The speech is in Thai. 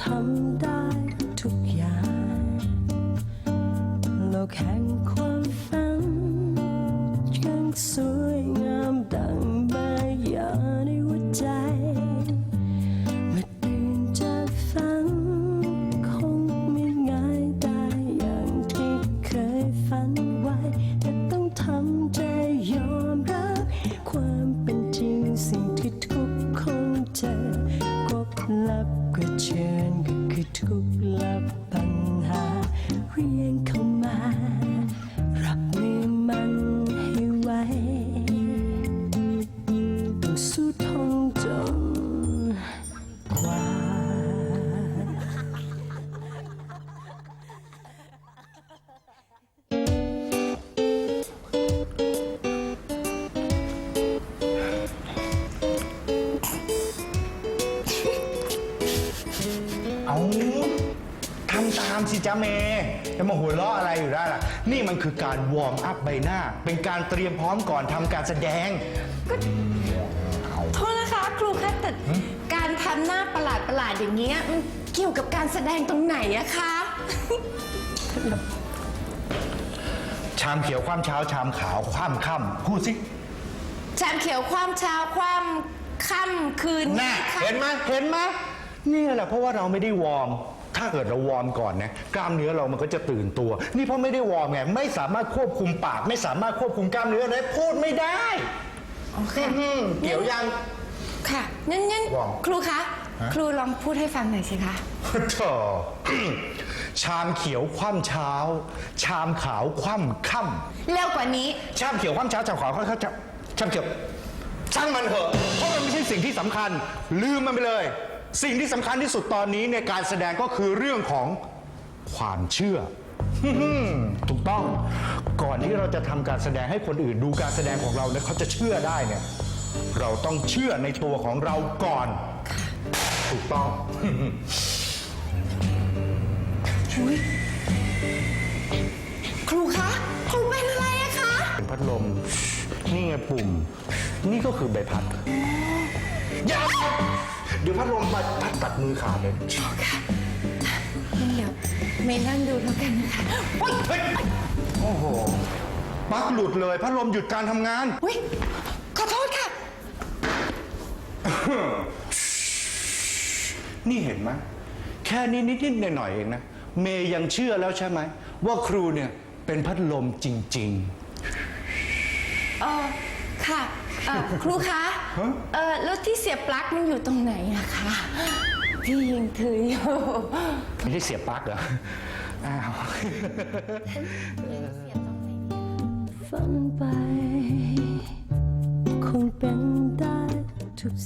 ทำได้ทุกอย่างโลกแห่งความฝันยังสวยงามดังมายาในหัวใจเมื่อตื่นจากฝันคงไม่ง่ายได้อย่างที่เคยฝันไว้ แต่ต้องทำใจยอมรับความเป็นจริงสิ่งที่ทุกคนเจอกบลั บก็ ทำตามสิจ้าเมย์จะมาหัวเราะอะไรอยู่ได้ล่ะ นี่มันคือการวอร์มอัพใบหน้า เป็นการเตรียมพร้อมก่อนทำการแสดง โทษนะคะครูคะแต่การทำหน้าประหลาดประหลาดๆอย่างเงี้ยมันเกี่ยวกับการแสดงตรงไหนอะคะ ชามเขียวความเช้าชามขาวความค่ำพูดสิ แชมเขียวความเช้าความค่ำคืนน่าค่ะเห็นไหมเห็นไหม นี่แหละเพราะว่าเราไม่ได้วอร์ม ถ้าเกิดเราวอร์มก่อนนะกล้ามเนื้อเรามันก็จะตื่นตัว นี่เพราะไม่ได้วอร์มไงไม่สามารถควบคุมปาก ไม่สามารถควบคุมกล้ามเนื้อได้พูดไม่ได้โอเคอืมเกี่ยวยัง ค่ะงั้นงั้นว่างครูคะ ฮะ ครูลองพูดให้ฟังหน่อยสิคะ โธ่ ชามเขียวคว่ำเช้า ชามขาวคว่ำค่เร็วกว่านี้ำชามเขียวคว่ำเช้าชามขาวคว่ำค่ำชามชามเขียวช่างมันเถอะเพราะมันไม่ใช่สิ่งที่สำคัญ ลืมมันไปเลย สิ่งที่สำคัญที่สุดตอนนี้ในการแสดงก็คือเรื่องของความเชื่อ ถูกต้องก่อนที่เราจะทำการแสดงให้คนอื่นดูการแสดงของเราแล้วเขาจะเชื่อได้เนี่ย เราต้องเชื่อในตัวของเราก่อน ถูกต้อง ครูคะ ครูเป็นอะไรอะคะ เป็นพัดลม นี่ไงปุ่ม นี่ก็คือใบพัด อย่าเดี๋ยวพัดลมมาพัดตัดมือขาดเลยงั้นเดี๋ยวเมย์นั่งดูแล้วกันนะคะโอ๊ยเฮ้ยโอ้โหปลั๊กหลุดเลย พัดลมหยุดการทำงาน อุ๊ยขอโทษค่ะ นี่เห็นไหมแค่นี้นิดๆหน่อยๆเองนะ เมย์ยังเชื่อแล้วใช่ไหม ว่าครูเนี่ยเป็นพัดลมจริงเออ ค่ะเอ่อครูคะฮะเออแล้วที่เสียบปลั๊กมันอยู่ตรงไหนอะคะพี่ยังถืออยู่ๆไม่ได้เสียบปลั๊กเหรอ อ้าวฝันไปคงเป็นได้ทุก